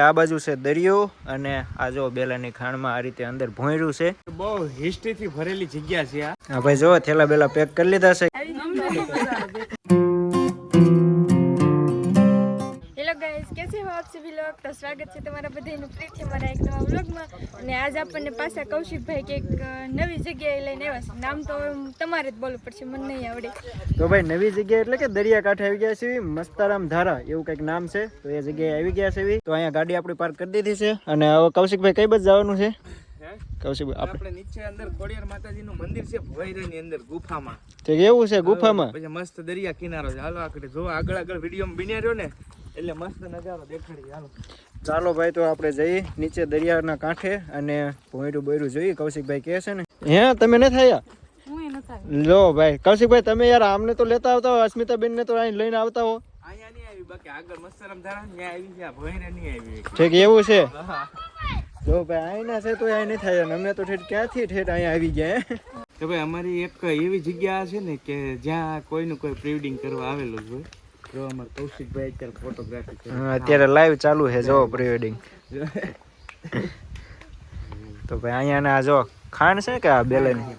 આ બાજુ છે દરિયો અને આ જો બેલાની ખાણમાં આ રીતે અંદર ભોંયરું છે. બહુ હિસ્ટ્રી થી ભરેલી જગ્યા છે આ. ભાઈ જો થેલા બેલા પેક કરી લીધા છે. કેસે હો આપ સભી લોગ તો સ્વાગત છે તમારા બધાનું. ફરીથી મારા એક નવા વ્લોગમાં અને આજ આપણને પાછા કૌશિકભાઈ કે એક અ, નવી જગ્યાએ લઈને આવ્યા છે. નામ તો તમારે જ બોલવું પડશે. મને નહીં આવડે. તો ભાઈ નવી જગ્યા એટલે કે દરિયા કાંઠે આવી ગયા છે મસ્તારામ ધારા એવું કંઈક નામ છે. તો એ જગ્યાએ આવી ગયા છે તો અહીંયા ગાડી આપણી પાર્ક કરી દીધી છે. અને હવે કૌશિકભાઈ કઈ બાજુ જવાનું છે? કૌશિકભાઈ આપણે નીચે અંદર ખોડિયાર માતાજીનું મંદિર છે ભોયરાની અંદર ગુફામાં. તે એવું છે ગુફામાં? પછી મસ્ત દરિયા કિનારો છે. હાલો આગળ જો આગળ આગળ વીડિયો બન્યા રહ્યો ને. એટલે મસ્ત નજારો દેખાડી ચાલો ચાલો ભાઈ તો આપણે જઈએ નીચે દરિયાના કાંઠે અને ભોંયરું બોયરું જોઈએ. કૌશિકભાઈ કહે છે ને હે તમે ન થયા હું લો ભાઈ કૌશિકભાઈ તમે યાર આમને તો લેતા આવતા હો અસ્મિતાબેન ને તો અહીં લઈને આવતા હો. અહીંયા નહીં આવી બાકી આગળ મસ્તરામ ધારા ત્યાં આવી છે આ નહીં આવી ઠીક એવું છે? જો ભાઈ અહીંના છે તો અહીં નહીં થાય અમને અમે તો ઠેઠ ક્યાંથી ઠેઠ અહીંયા આવી ગયા? તો ભાઈ અમારી એક એવી જગ્યા છે ને કે જ્યાં કોઈનું કોઈ પ્રિવેડિંગ કરવા આવેલું હોય. જો અમારે કૌશિકભાઈ અત્યારે ફોટોગ્રાફી કરે. હા, અત્યારે લાઈવ ચાલુ છે જો પ્રી વેડિંગ તો ભાઈ અહીંયા ના જો ખાંડ છે કે આ બેલેની?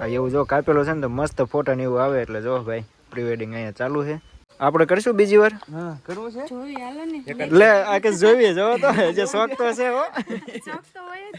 આ એવું જો કાપેલો છે ને તો મસ્ત ફોટા ને એવું આવે એટલે જો ભાઈ પ્રી વેડિંગ અહીંયા ચાલુ છે. આપણે કરીશું બીજી વાર? હા કરવું છે? જોઈ હાલો ને. લે આ કે જોઈએ જો તો જે શોખ તો છે હો. શોખ તો હોય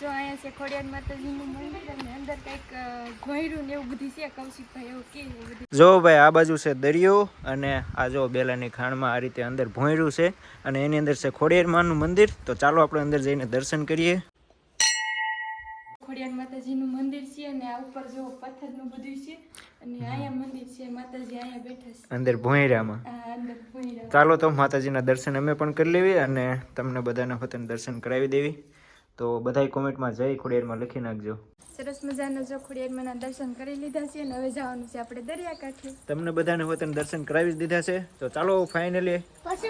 જો. અહીંયા છે ખોડિયાર માતાજીનું મંદિર અને અંદર કંઈક અ, ને એવું બધું છે કૌશિકભાઈ એવું કે જો ભાઈ આ બાજુ છે દરિયો અને આ જો બેલાની ખાણમાં આ રીતે અંદર ભોંયરું છે અને એની અંદર છે ખોડિયારમાંનું મંદિર. તો ચાલો આપણે અંદર જઈને દર્શન કરીએ. ખોડિયાર માતાજીનું મંદિર છે અને આ ઉપર જો પથ્થરનું બધું છે. અને અહીંયા મંદિર છે માતાજી અહીંયા બેઠા છે. અંદર ભોંયરામાં. અંદર ભોંયરા ચાલો તો માતાજીના દર્શન અમે પણ કરી લેવી અને તમને બધાને પોતાને દર્શન કરાવી દેવી. તો બધાય કોમેન્ટમાં જય ખોડિયારમાં લખી નાખજો સરસ મજાનો જો ખોડિયારમાંના દર્શન કરી લીધા છે અને હવે જવાનું છે આપણે દરિયાકાંઠે તમને બધાને પોતાને દર્શન કરાવી જ દીધા છે તો ચાલો ફાઇનલી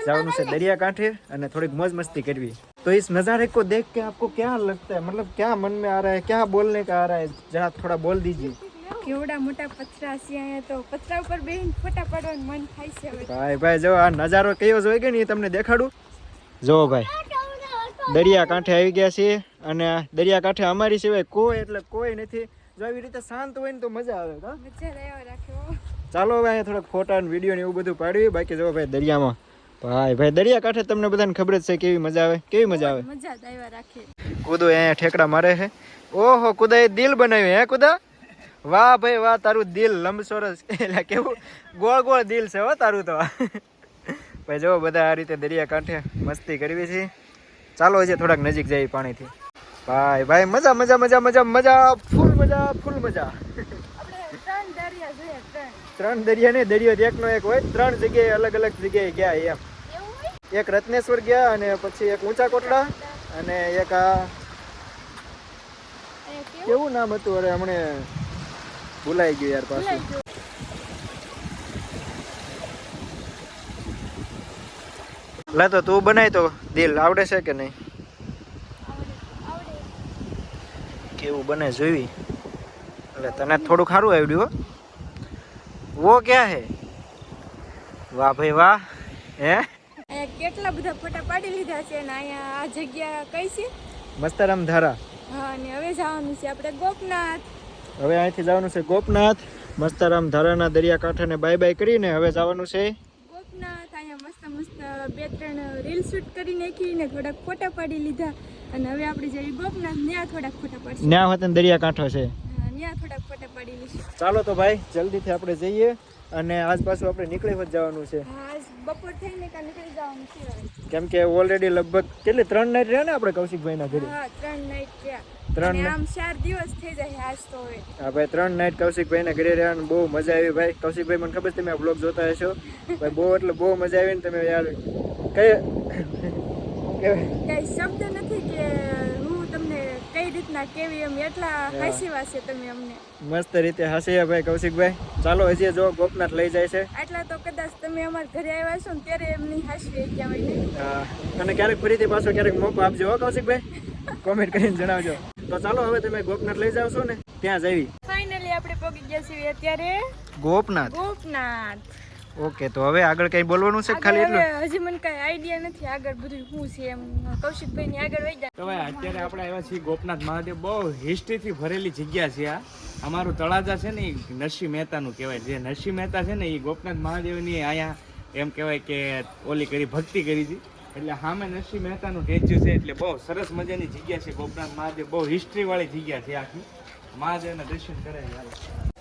જવાનું છે દરિયા કાંઠે અને થોડીક મોજ મસ્તી કરવી तो इस नज़ारे को देख के आपको क्या लगता है मतलब क्या मन में आ रहा है क्या बोलने का आ रहा है जरा थोड़ा बोल दीजिए કેવડા મોટા પથરા છે અહીંયા તો પથરા ઉપર બેહીને ફોટા પાડવાનું મન થાય છે હવે ભાઈ ભાઈ જો આ નજારો કયો જોઈ ગયો ને એ તમને દેખાડું જો ભાઈ દરિયા કાંઠે આવી ગયા છીએ અને દરિયા કાંઠે અમારી સિવાય કોઈ એટલે કોઈ નથી. જો આવી રીતે શાંત હોય ને તો મજા આવે ચાલો હવે અહીંયા થોડાક ફોટા ને વીડિયો ને એવું બધું પાડવી બાકી જો ભાઈ દરિયામાં. ભાઈ ભાઈ દરિયા કાંઠે તમને બધાને ખબર જ છે કેવી મજા આવે. કેવી મજા આવે? મજા આવ્યા રાખે. કુદો અહીંયા ઠેકડા મારે છે. ઓહો કુદાએ દિલ બનાવ્યું હે કુદા? વાહ ભાઈ વાહ તારું દિલ લંબચોરસ. એટલે કેવું? ગોળ ગોળ દિલ છે હો તારું તો. ભાઈ જો બધા આ રીતે દરિયા કાંઠે મસ્તી કરવી છે. ચાલો હજી થોડાક નજીક જાય પાણીથી. ભાઈ ભાઈ મજા મજા મજા મજા મજા ફૂલ મજા ફૂલ મજા. ત્રણ દરિયા ને દરિયો એકનો એક હોય. ત્રણ જગ્યાએ અલગ અલગ જગ્યાએ ગયા એમ. એક રત્નેશ્વર ગયા અને પછી એક ઊંચા કોટડા અને એક આ કેવું? નામ હતું? અરે હમણે ભૂલાઈ ગયું યાર પાછું. લે તો તું બનાય તો દિલ. આવડે છે કે નહીં આવડે કેવું બને જોઈ એટલે તને થોડું ખારું આવડ્યું વો ક્યાં હે? વાહ ભાઈ વાહ. હે? કેટલા બધા ફોટા પાડી લીધા છે ને અહીંયા આ જગ્યા કઈ છે? મસ્તરામ ધારા. હા અને હવે જવાનું છે આપણે ગોપનાથ. હવે અહીંથી જવાનું છે ગોપનાથ. મસ્તરામ ધારાના દરિયા કાંઠાને બાય બાય કરીને હવે જવાનું છે. ગોપનાથ અહીંયા મસ્ત મસ્ત બે ત્રણ રીલ શૂટ કરી નાખી ને થોડાક ફોટા પાડી લીધા. અને હવે આપણે જઈ ગોપનાથ ત્યાં થોડાક ફોટા પડશે. ન્યા વતન દરિયા કાંઠો છે. ત્યાં થોડાક ફોટા પડી લઈશું ચાલો તો ભાઈ જલ્દીથી આપણે જઈએ અને આજ પાછું આપણે નીકળી જ જવાનું છે. બપોર થઈને કા નીકળી જવાનું છે કેમ કે ઓલરેડી લગભગ કેટલી ત્રણ નાઈટ રહ્યા ને આપણે કૌશિકભાઈના ઘરે? હા ત્રણ નાઈટ ગયા ત્રણ આમ ચાર દિવસ થઈ જાય આજ તો હવે. હા ભાઈ ત્રણ નાઈટ કૌશિકભાઈના ઘરે રહ્યા અને બહુ મજા આવી. ભાઈ કૌશિકભાઈ મને ખબર છે તમે આ બ્લોગ જોતા હશો. ભાઈ બહુ એટલે બહુ મજા આવી ને તમે યાર કઈ કઈ શબ્દ નથી કે હું તમને કઈ રીતના કેવી એમ એટલા હાસીવા છે તમે અમને. મસ્ત રીતે હસીએ ભાઈ કૌશિકભાઈ. ચાલો હજી જો ગોપનાથ લઈ જાય છે. આટલા તો કદાચ તમે અમારા ઘરે આવ્યા છો ને ત્યારે એમની હાસવી હોય અને ક્યારેક ફરીથી પાછો ક્યારેક મોકો આપજો હો કૌશિકભાઈ. કોમેન્ટ કરીને જણાવજો. તો ચાલો હવે તમે ગોપનાથ લઈ જાવ છો ને ત્યાં જવી ફાઇનલી આપણે પહોંચી ગયા છીએ અત્યારે. ગોપનાથ. ગોપનાથ. ઓકે તો હવે આગળ કઈ બોલવાનું છે ખાલી એટલું? હજી મને કાંઈ આઈડિયા નથી આગળ બધું શું છે એમ. કૌશિકભાઈ ની આગળ વહી તો ભાઈ અત્યારે આપણે આવ્યા છીએ ગોપનાથ મહાદેવ. બહુ હિસ્ટ્રીથી ભરેલી જગ્યા છે આ. અમારું તળાજા છે ને એ નરસિંહ મહેતાનું કહેવાય. જે નરસિંહ મહેતા છે ને એ ગોપનાથ મહાદેવની અહીંયા એમ કહેવાય કે ઓલી કરી ભક્તિ કરી હતી. એટલે સામે નરસિંહ મહેતાનું સ્ટેચ્યુ છે એટલે બહુ સરસ મજાની જગ્યા છે ગોપનાથ મહાદેવ. બહુ હિસ્ટ્રી વાળી જગ્યા છે આખી. મહાદેવના દર્શન કરાવી હાલો.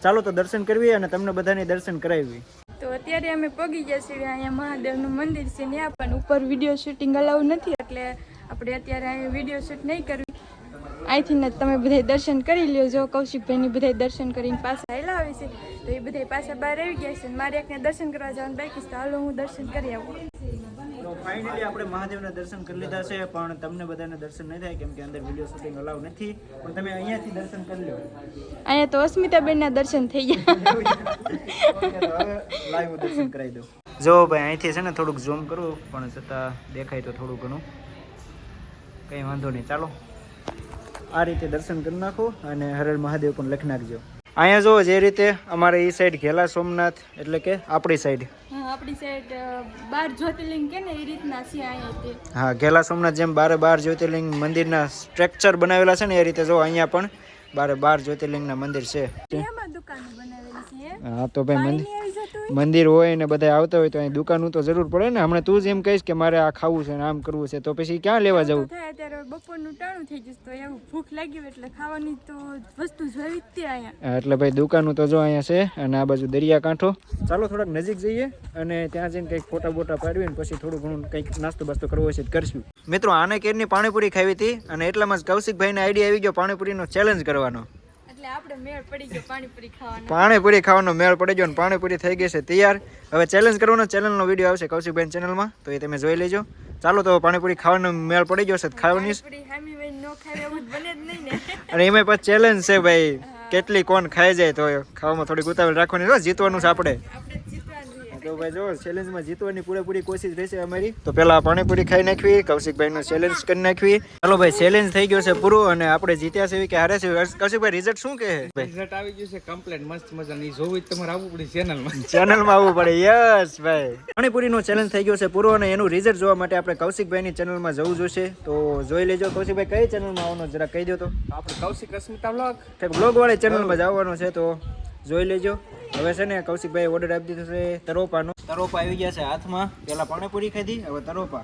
ચાલો તો દર્શન કરવી અને તમને બધાને દર્શન કરાવી. અત્યારે અમે પગી ગયા છીએ. અહીંયા મહાદેવનું મંદિર છે ત્યાં, પણ ઉપર વીડિયો શૂટિંગ અલાઉ નથી. એટલે આપણે અત્યારે અહીંયા વીડિયો શૂટ નહીં કરવી. અહીંથી તમે બધા દર્શન કરી લ્યો. જો કૌશિકભાઈની બધા દર્શન કરીને પાછા આવેલા આવે છે. તો એ બધા પાછા બહાર આવી ગયા છે. મારે એકને દર્શન કરવા જવાનું બાકી તો હાલો હું દર્શન કરી આવું. તો ફાઇનલી આપણે મહાદેવના દર્શન કરી લીધા છે પણ તમને બધાને દર્શન નહીં થાય કેમ કે અંદર વીડિયો શૂટિંગ અલાઉ નથી. પણ તમે અહીંયાથી દર્શન કરી લો અહીંયા તો અસ્મિતાબેનના દર્શન થઈ ગયા. લાઈવ દર્શન કરાવી દઉં. જો ભાઈ અહીંથી છે ને થોડુંક ઝૂમ કરું પણ છતાં દેખાય તો થોડું ઘણું. કંઈ વાંધો નહીં ચાલો. આ રીતે દર્શન કરી નાખો અને હરળ મહાદેવ પણ લખી નાખજો. અહીંયા જો જે રીતે અમારે એ સાઈડ ઘેલા સોમનાથ એટલે કે આપણી સાઈડ હા આપણી સાઈડ બાર જ્યોતિર્લિંગ કે ને એ રીતના છે અહીંયા હા ઘેલા સોમનાથ જેમ બારે બાર જ્યોતિર્લિંગ મંદિરના સ્ટ્રક્ચર બનાવેલા છે ને એ રીતે જો અહીંયા પણ બારે બાર જ્યોતિર્લિંગના મંદિર છે. એમાં દુકાનો બનાવેલી? છે એમ? હા તો ભાઈ મંદિર મંદિર હોય ને બધા આવતા હોય તો અહીં દુકાનનું તો જરૂર પડે ને. હમણાં તું જ એમ કહીશ કે મારે આ ખાવું છે ને આમ કરવું છે તો પછી ક્યાં લેવા જવું? બપોરનું ટાણું થઈ જશે તો એવું ભૂખ લાગી એટલે ખાવાની તો વસ્તુ જોઈ જ અહીંયા. એટલે ભાઈ દુકાનનું તો જો અહીંયા છે અને આ બાજુ દરિયાકાંઠો. ચાલો થોડાક નજીક જઈએ અને ત્યાં જઈને કંઈક ફોટા બોટા પાડવી ને પછી થોડું ઘણું કંઈક નાસ્તો બાસ્તો કરવો હશે કરશું. મિત્રો આને કેરની પાણીપુરી ખાવી હતી અને એટલામાં જ કૌશિકભાઈને આઈડિયા આવી ગયો પાણીપુરીનો ચેલેન્જ કરવાનો. એટલે આપણે મેળ પડી ગયો પાણીપુરી ખાવાનો. પાણીપુરી ખાવાનો મેળ પડી ગયો અને પાણીપુરી થઈ ગઈ છે તૈયાર. હવે ચેલેન્જ કરવાનો ચેનલનો વીડિયો આવશે કૌશિકબેન ચેનલમાં તો એ તમે જોઈ લેજો. ચાલો તો પાણીપુરી ખાવાનો મેળ પડી ગયો છે ખાવાની અને એમાં પછી ચેલેન્જ છે ભાઈ કેટલી કોણ ખાઈ જાય તો ખાવામાં થોડીક ઉતાવળ રાખવાની જીતવાનું છે આપણે. તો ભાઈ જો ચેલેન્જમાં જીતવાની પૂરેપૂરી કોશિશ રહેશે અમારી. તો પેલા પાણીપુરી ખાઈ નાખવી કૌશિકભાઈનો ચેલેન્જ કરી નાખવી. ચાલો ભાઈ ચેલેન્જ થઈ ગયો છે પૂરું અને આપણે જીત્યા છે કે હારે છે. કૌશિકભાઈ રિઝલ્ટ શું કહે? રિઝલ્ટ આવી ગયું છે કમ્પ્લેટ મસ્ત મજાની. જોવું તમારે આવવું પડે ચેનલમાં ચેનલમાં આવવું પડે. યસ ભાઈ. પાણીપુરીનો ચેલેન્જ થઈ ગયો છે પૂરો અને એનું રિઝલ્ટ જોવા માટે આપણે કૌશિકભાઈની ચેનલમાં જવું જોશે. તો જોઈ લેજો કૌશિકભાઈ કઈ ચેનલમાં આવવાનો જરા કહી દો તો. આપણે કૌશિક અસ્મિતા બ્લોગ બ્લોગ વાળી ચેનલમાં માં આવવાનો છે તો. જોઈ લેજો. હવે છે ને કૌશિકભાઈ ઓર્ડર આપી દીધો છે તરોપાનો. તરોપા આવી ગયા છે હાથમાં. પેલા પાણીપુરી ખાધી, હવે તરોપા.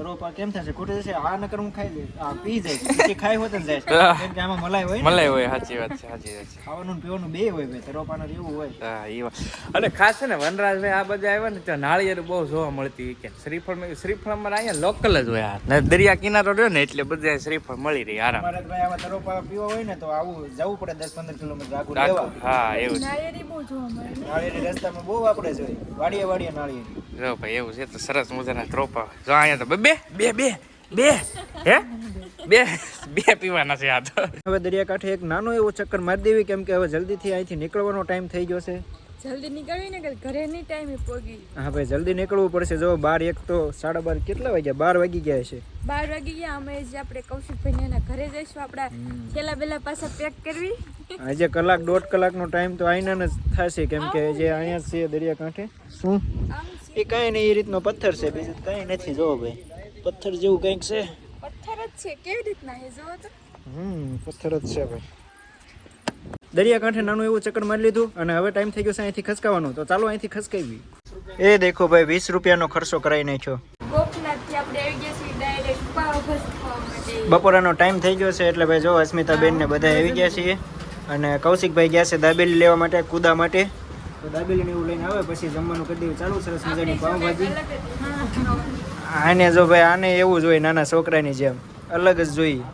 તરોપા કેમ થશે ખોટું થશે આ નકર હું ખાઈ લઈશ. આ પી જાય. પછી ખાઈ હોત જાય. કેમ કે આમાં મલાઈ હોય મલાઈ હોય સાચી વાત છે સાચી વાત છે. ખાવાનું પીવાનું બે હોય ભાઈ તરોપાનો એવું હોય. હા એ વાત. અને ખાસ છે ને વનરાજભાઈ આ બધા આવ્યા ને ત્યાં નાળિયેર બહુ જોવા મળતી કે. શ્રીફળ શ્રીફળ અમારે અહીંયા લોકલ જ હોય ને દરિયા કિનારો રહ્યો ને એટલે બધા શ્રીફળ મળી રહી આરામ. ભાઈ આવા તરોપા પીવા હોય ને તો આવું જવું પડે દસ પંદર કિલોમીટર આગળ લેવા હા એવું છે. નાળિયેરી બહુ જોવા મળે. નાળિયેરી રસ્તામાં બહુ આપણે જોઈએ વાડીએ વાડીએ નાળિયેરી. જો ભાઈ એવું છે તો સરસ મજાના ત્રોપા જો અહીંયા તો બે બે બે બે હે? બે બે પીવાના છે આ તો. હવે દરિયાકાંઠે એક નાનો એવો ચક્કર મારી દેવી કેમ કે હવે જલ્દીથી અહીંથી નીકળવાનો ટાઈમ થઈ ગયો છે. જલ્દી નીકળવી ને ઘરે ની ટાઈમે પોગી? હા ભાઈ જલ્દી નીકળવું પડશે. જો બાર એક તો સાડા બાર કેટલા વાગ્યા? બાર વાગી ગયા છે. બાર વાગી ગયા અમે જે આપણે કૌશિકભાઈ એના ઘરે જઈશું આપણા છેલ્લા બેલા પાછા પેક કરવી. આજે કલાક દોઢ કલાકનો ટાઈમ તો આઈના જ થશે કેમ કે જે અહીંયા છે છે દરિયાકાંઠે. શું? એ કાંઈ નહીં એ રીતનો પથ્થર છે બીજું કાંઈ નથી. જોવો ભાઈ. પથ્થર જેવું કંઈક છે? પથ્થર જ છે. કેવી રીતના હે જો તો. હમ પથ્થર જ છે ભાઈ. દરિયાકાંઠે નાનું એવું ચક્કર મારી લીધું અને હવે ટાઈમ થઈ ગયો છે અહીંથી ખસકાવાનો. તો ચાલો અહીંથી ખસકાવી. એ દેખો ભાઈ વીસ રૂપિયાનો ખર્ચો કરાવી નાખ્યો. ગોપનાથથી આપણે આવી ગયા છીએ ડાયરેક્ટ પાવભાજી ખાવા માટે. બપોરાનો ટાઈમ થઈ ગયો છે એટલે ભાઈ જો અસ્મિતાબેન ને બધા આવી ગયા છીએ અને કૌશિકભાઈ ગયા છે દાબેલી લેવા માટે કુદા માટે. તો દાબેલી ને એવું લઈને આવે પછી જમવાનું કરી દેવું ચાલુ સરસ મજાની પાવભાજી અલગ જ હા. આને જો ભાઈ આને એવું જોઈએ નાના છોકરાની જેમ. અલગ જ જોઈએ.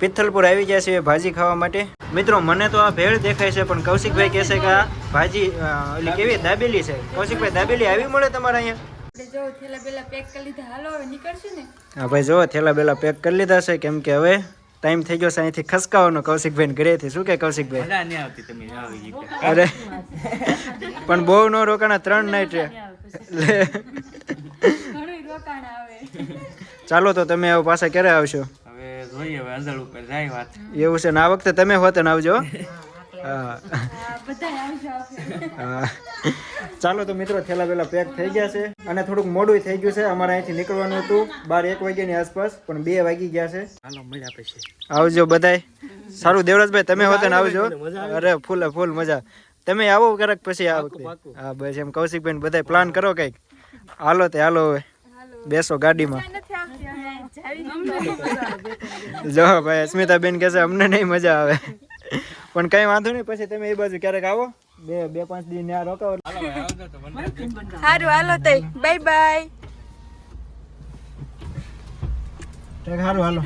પિત્થલપુર આવી ગયા છે ભાજી ખાવા માટે. મિત્રો મને તો આ ભેળ દેખાય છે પણ કૌશિકભાઈ કહેશે કે આ ભાજી એટલે કેવી દાબેલી છે? કૌશિકભાઈ દાબેલી આવી મળે તમારે અહીંયા? આપણે જો થેલા બેલા પેક કરી લીધા. હાલો હવે નીકળશું ને? હા ભાઈ જો થેલા બેલા પેક કરી લીધા છે કેમ કે હવે ટાઈમ થઈ ગયો છે અહીંથી ખસકાવાનો કૌશિકભાઈ ઘરેથી. શું કે કૌશિકભાઈ. અરે પણ બહુ નો રોકાણા ત્રણ નાઈટ રે ઘણું રોકાણ આવે ચાલો તો તમે હવે પાછા ક્યારે આવશો? હવે જોઈએ હવે અંદર ઉપર જાય વાત. એવું છે ને આ વખતે તમે હોત ને આવજો બધા ચાલો તો મિત્રો થેલા પેલા પેક થઈ ગયા છે. અને થોડુંક મોડું થઈ ગયું છે. અમારે અહીંથી નીકળવાનું હતું બાર એક વાગ્યાની આસપાસ પણ બે વાગી ગયા છે. હાલો મળ્યા પછી આવજો બધાય. સારું દેવરાજભાઈ તમે હોતે ને આવજો. અરે ફૂલ ફૂલ મજા. તમે આવો ક્યારેક પછી આ વખતે. હા બસ એમ કૌશિકભાઈ બધાય પ્લાન કરો કંઈક. હાલો તે હાલો હવે. બેસો ગાડીમાં. નથી આવતી હવે જાવી જો ભાઈ અસ્મિતાબેન કહે છે અમને નહીં મજા આવે. પણ કઈ વાંધો નહીં પછી તમે એ બાજુ ક્યારેક આવો. બે બે પાંચ દિન ત્યાં રોકાવો. સારું હાલો તઈ બાય બાય. સારું હાલો.